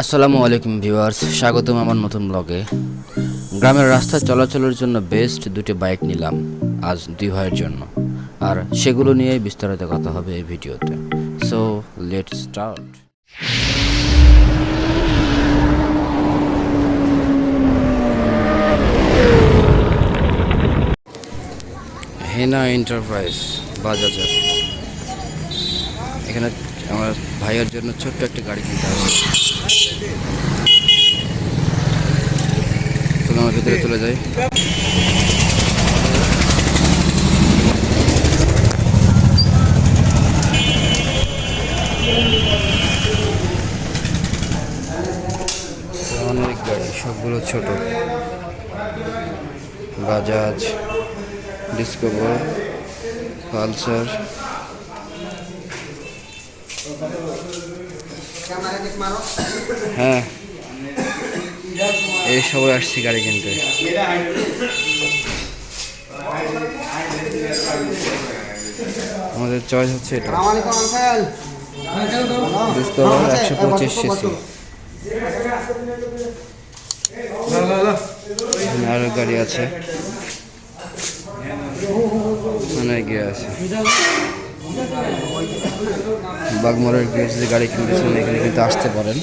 আসসালামু আলাইকুম ভিউয়ার্স, স্বাগতম আমার নতুন ব্লগে। গ্রামের রাস্তায় চলাচলের জন্য বেস্ট দুটি বাইক নিলাম আজ দুই ভাইয়ের জন্য। আর সেগুলো নিয়েই বিস্তারিত কথা হবে এই ভিডিওতে। So let start Hena enterprise, বাজাজের। এখানে আমার ভাইয়ের জন্য ছোট্ট একটা গাড়ি কিনতে হবে চলো আমার ভিতরে চলে যাই। অনেক গাড়ি, সবগুলো ছোট। Bajaj, Discover, Pulsar. হ্যাঁ। এই সবাই আসছি গাড়ি কিনতে। আমাদের চয়েস হচ্ছে এটা। ডিসকভার একশো পঁচিশ সিসি। আরও গাড়ি আছে। অনেক গিয়ে আছে। বাগমারের গিয়ে যদি গাড়ি কিনতে চান, এখানে কিন্তু আসতে পারেন।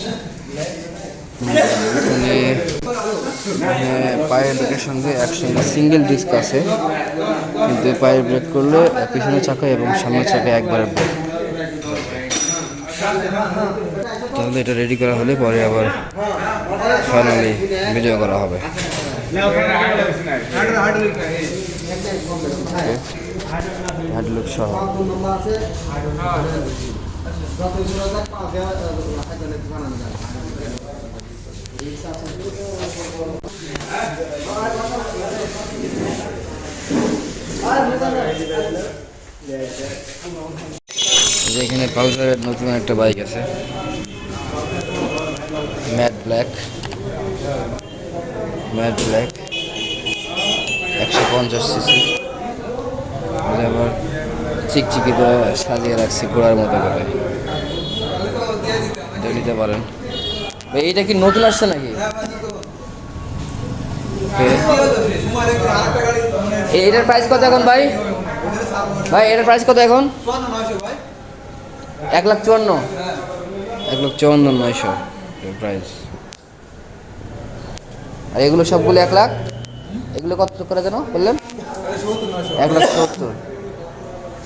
পায়ের ব্রেকের সঙ্গে একসঙ্গে সিঙ্গেল ডিস্ক আছে। কিন্তু পায়ের ব্রেক করলে পিছনের চাকা এবং সামনের চাকা একবারে ব্রেক তাহলে এটা রেডি করা হলে পরে আবার ফাইনালি ভিডিও করা হবে। হ্যান্ডলুক সহ এখানে পালসারের নতুন একটা বাইক আছে। ম্যাট ব্ল্যাক ম্যাট ব্ল্যাক, একশো পঞ্চাশ সিসি। আবার চিকচিকিতে সাজিয়ে রাখছি ঘোড়ার মতো করে। নিতে পারেন। এইটা কি নতুন আসছে নাকি? এটার প্রাইস কত এখন ভাই? ভাই, এটার প্রাইস কত এখন? এক লাখ চুয়ান্ন। এক লাখ চুয়ান্ন নয়শো প্রাইস আর এগুলো সবগুলো এক লাখ। এগুলো কত করে যেন বললেন? এক লাখ সত্তর।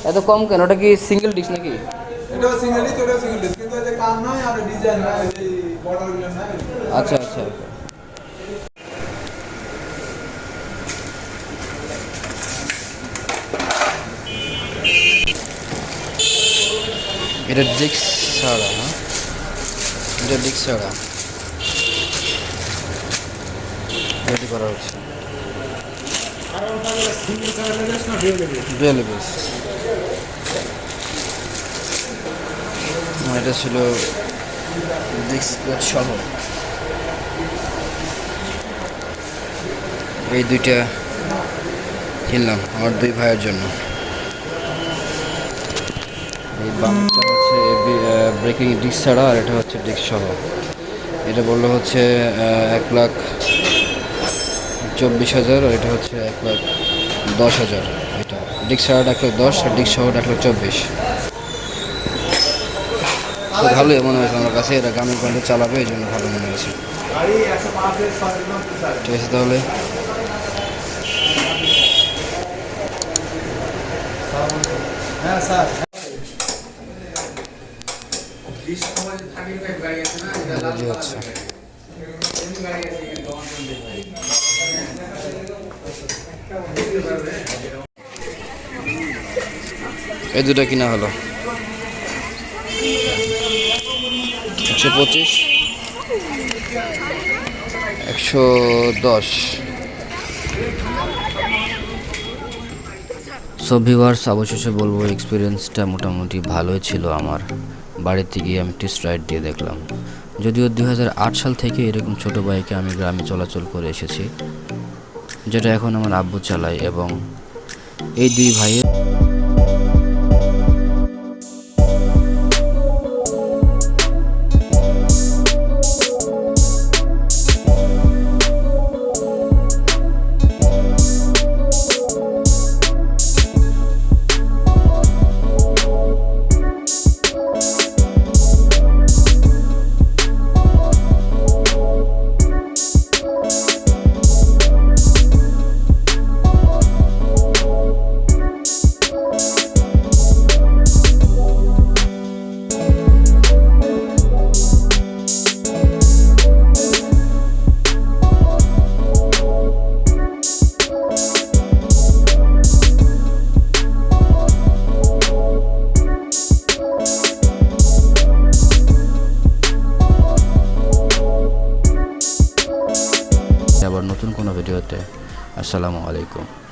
এত কম কেন? ওটা কি সিঙ্গেল ডিশ নাকি? ডিস্ক ডিস্ক নয় আচ্ছা আচ্ছা এটা ডিক্স ছাড়া হ্যাঁ? এটা ডিক্স ছাড়া। রেডি করা হচ্ছে। ডুয়েল বেস এটা ছিল সহ এই দুইটা কিনলাম আমার দুই ভাইয়ের জন্য। এই বামটা হচ্ছে ব্রেকিং ডিস্ক ছাড়া আর এটা হচ্ছে ডিস্ক সহ এটা বলল হচ্ছে এক লাখ চব্বিশ হাজার, আর এটা হচ্ছে এক লাখ দশ হাজার। এটা ডিস্ক ছাড়া এক লাখ দশ, আর ডিস্ক সহ এক লাখ চব্বিশ। তো ভালোই মনে হয়েছে আমার কাছে, এটা গ্রামীণ কন্টে চালাবে, এই জন্য ভালো মনে হয়েছে। ঠিক আছে তাহলে। হ্যাঁ স্যার হচ্ছে। এই দুটা কিনা হলো। একশো পঁচিশ, একশো দশ। সো ভিউয়ার্স অবশেষে বলব এক্সপিরিয়েন্সটা মোটামুটি ভালোই ছিল আমার। বাড়িতে গিয়ে আমি টেস্ট রাইড দিয়ে দেখলাম। যদিও দুই হাজার আট সাল থেকে এরকম ছোট বাইকে আমি গ্রামে চলাচল করে এসেছি। যেটা এখন আমার আব্বু চালায় এবং এই দুই ভাইয়ের নতুন কোনো ভিডিওতে আসসালামু আলাইকুম